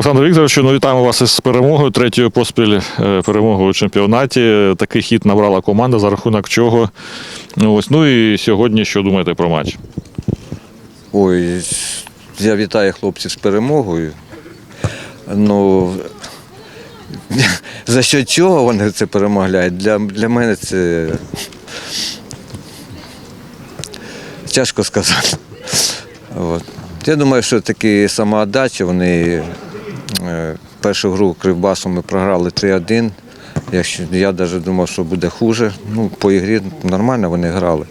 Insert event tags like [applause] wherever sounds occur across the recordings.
Олександр Вікторович, ну вітаємо вас із перемогою, третьою поспіль е, перемогою у чемпіонаті. Такий хід набрала команда, за рахунок чого. Ну, Ось, ну і сьогодні що думаєте про матч? Ой, я вітаю хлопців з перемогою. Ну, [laughs] за що чого вони це перемагають? Для, для мене це тяжко сказати. От. Я думаю, що таки самоотдача, вони першу гру Кривбасом ми програли 3-1. Якщо, я навіть думав, що буде хуже. Ну, по ігрі нормально вони грали.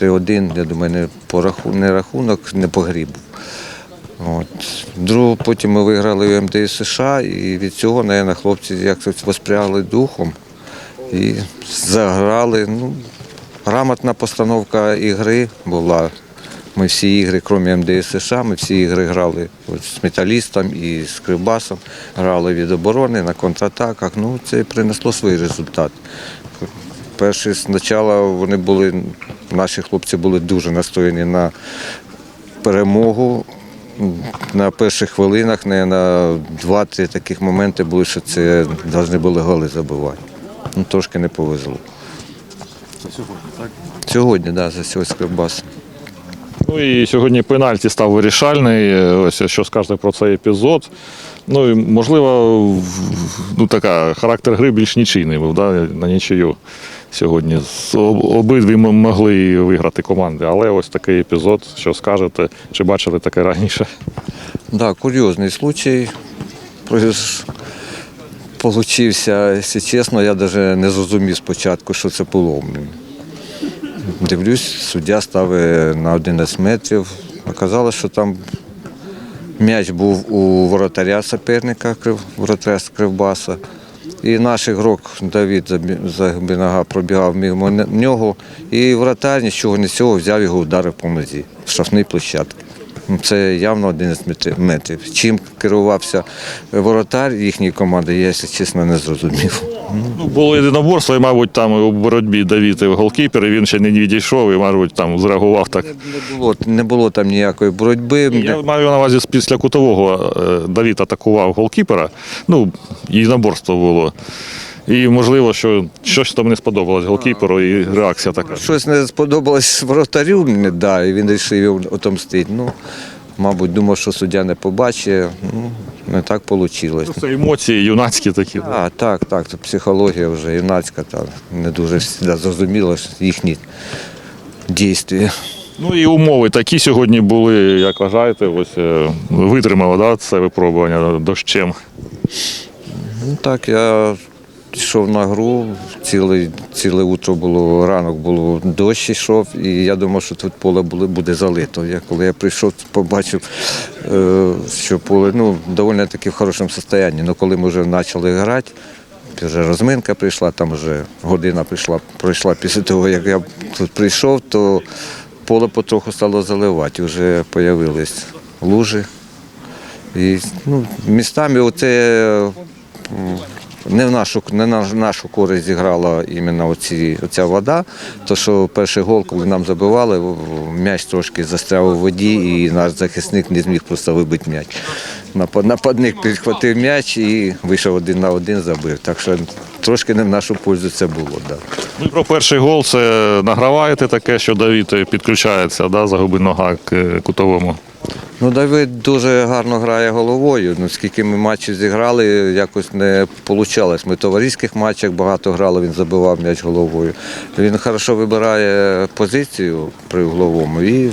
3-1, я думаю, не, по раху, не рахунок, не по грі. От. Другу потім ми виграли в МДС США, і від цього, мабуть, хлопці якось воспрягли духом і заграли. Ну, грамотна постановка ігри була. Ми всі ігри, крім МДС США, ми всі ігри грали от з металістом і з Кривбасом, грали від оборони на контратаках. Ну, це принесло свій результат. Перші спочатку вони були, наші хлопці були дуже настояні на перемогу. На перших хвилинах, не на два-три таких моменти були, що це повинні були голи забивати. Ну, трошки не повезло. Сьогодні, так, да, за сьогодні з Кривбасом. Ну і сьогодні пенальті став вирішальний. Ось що скажете про цей епізод. Ну і можливо, ну така характер гри більш нічийний був, да? на нічию сьогодні. Обидві могли виграти команди, але ось такий епізод, що скажете, чи бачили таке раніше? Да, курйозний случай. Получився, якщо чесно, я навіть не зрозумів спочатку, що це було. Дивлюсь, суддя ставить на 11 метрів. Оказалось, що там м'яч був у воротаря суперника, воротаря з Кривбаса. І наш ігрок Давід Забі- Загбінага пробігав мимо нього, і воротар нічого не цього взяв його ударив по нозі в штрафний площадки. Ну, Це явно 11 метрів- метрів. Чим керувався воротар їхньої команди, я, якщо чесно, не зрозумів. Ну, було єдиноборство, і, мабуть, там у боротьбі Давід і голкіпер, і він ще не відійшов, і, мабуть, там зреагував так. Не було, не було там ніякої боротьби. Я маю на увазі після кутового е, Давід атакував голкіпера. Ну, єдиноборство було. І можливо, що щось там не сподобалось голкіперу, і реакція така. Щось не сподобалось воротарю, да, і він вирішив отомстити. Ну, мабуть, думав, що суддя не побачить. Ну, не так вийшло. Це емоції юнацькі такі. А, так, так, це психологія вже юнацька, та не дуже зрозуміло їхні дії. Ну і умови такі сьогодні були, як вважаєте, ось е, витримало да, це випробування дощем. Ну так, я йшов на гру, ціле, ціле утро було, ранок було дощ йшов, і я думав, що тут поле буде залито. Я, коли я прийшов, побачив, е, що поле ну, доволі таки в хорошому стані. Ну, коли ми вже почали грати, вже розминка прийшла, там вже година прийшла, пройшла після того, як я тут прийшов, то поле потроху стало заливати, вже з'явились лужи. І ну, містами оце не в нашу, не на нашу користь зіграла іменно оці, оця вода. То що перший гол, коли нам забивали, м'яч трошки застряв у воді, і наш захисник не зміг просто вибити м'яч. Нападник підхватив м'яч і вийшов один на один, забив. Так що трошки не в нашу пользу це було. Да. Ну і про перший гол це награваєте таке, що Давід підключається, да, загубить нога к е, кутовому. Ну, Давид дуже гарно грає головою. Ну, скільки ми матчів зіграли, якось не вийшло. Ми в товариських матчах багато грали, він забивав м'яч головою. Він хорошо вибирає позицію при угловому і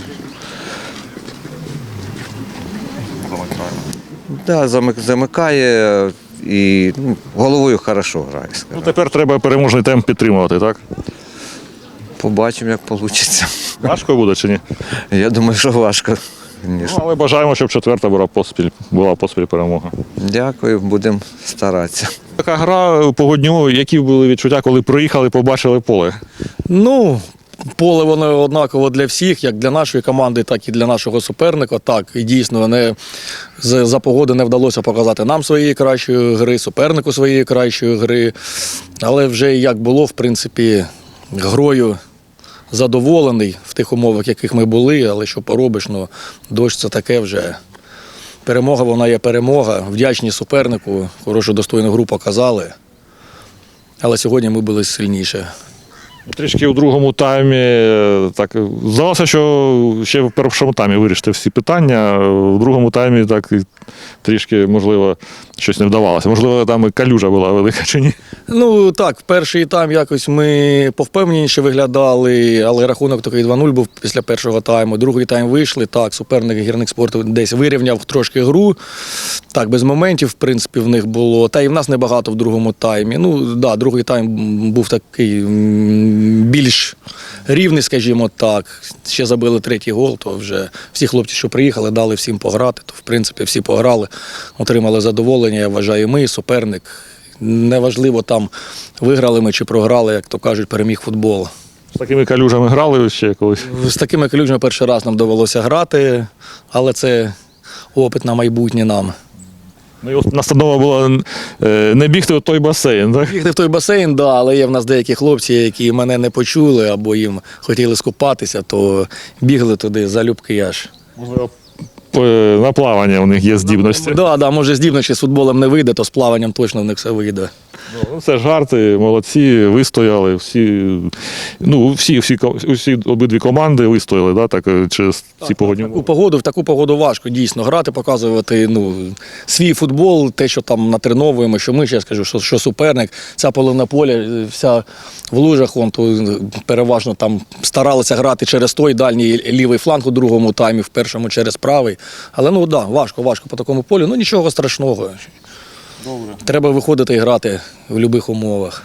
да, замикає і ну, головою хорошо грає. Ну тепер треба переможний темп підтримувати, так? Побачимо, як вийде. Важко буде чи ні? Я думаю, що важко. Ну, але бажаємо, щоб четверта була поспіль, була поспіль перемога. Дякую, будемо старатися. Така гра по годню, які були відчуття, коли приїхали, побачили поле. Ну, поле воно однаково для всіх, як для нашої команди, так і для нашого суперника. Так, і дійсно не за погоди не вдалося показати нам своєї кращої гри, супернику своєї кращої гри. Але вже як було, в принципі, грою задоволений в тих умовах, яких ми були, але що поробиш, ну, дощ це таке вже. Перемога, вона є перемога. Вдячні супернику, хорошу достойну гру показали. Але сьогодні ми були сильніше. Трішки у другому таймі е, так здалося, що ще в першому таймі вирішити всі питання. В другому таймі так трішки, можливо, щось не вдавалося. Можливо, там і калюжа була велика чи ні. Ну так, перший тайм якось ми повпевненіше виглядали, але рахунок такий 2-0 був після першого тайму. Другий тайм вийшли. Так, суперник гірник спорту десь вирівняв трошки гру. Так, без моментів, в принципі, в них було. Та і в нас небагато в другому таймі. Ну, да, другий тайм був такий більш рівний, скажімо так. Ще забили третій гол, то вже всі хлопці, що приїхали, дали всім пограти. То, в принципі, всі пограли, отримали задоволення. Я вважаю, ми, суперник. Неважливо там виграли ми чи програли, як то кажуть, переміг футбол. З такими калюжами грали ще колись. З такими ключами перший раз нам довелося грати, але це опит на майбутнє нам. Ну, і от настанова була е, не бігти в той басейн. Так? Бігти в той басейн, да, але є в нас деякі хлопці, які мене не почули або їм хотіли скупатися, то бігли туди залюбки аж. Можливо, е, на плавання у них є здібності. Да, да, може, здібно, з футболом не вийде, то з плаванням точно в них все вийде. Ну, це жарти, молодці, вистояли. Всі, ну, всі, всі, всі обидві команди вистояли, да, так, е, через ці погодні таку погоду, в таку погоду важко дійсно грати, показувати ну, свій футбол, те, що там натреновуємо, що ми ще скажу, що, що суперник, ця половина поля, е, вся в лужах, вон, то е, переважно там старалися грати через той дальній лівий фланг у другому таймі, в першому через правий. Але ну да, важко, важко по такому полю. Ну нічого страшного. Добре. Треба виходити і грати в будь-яких умовах.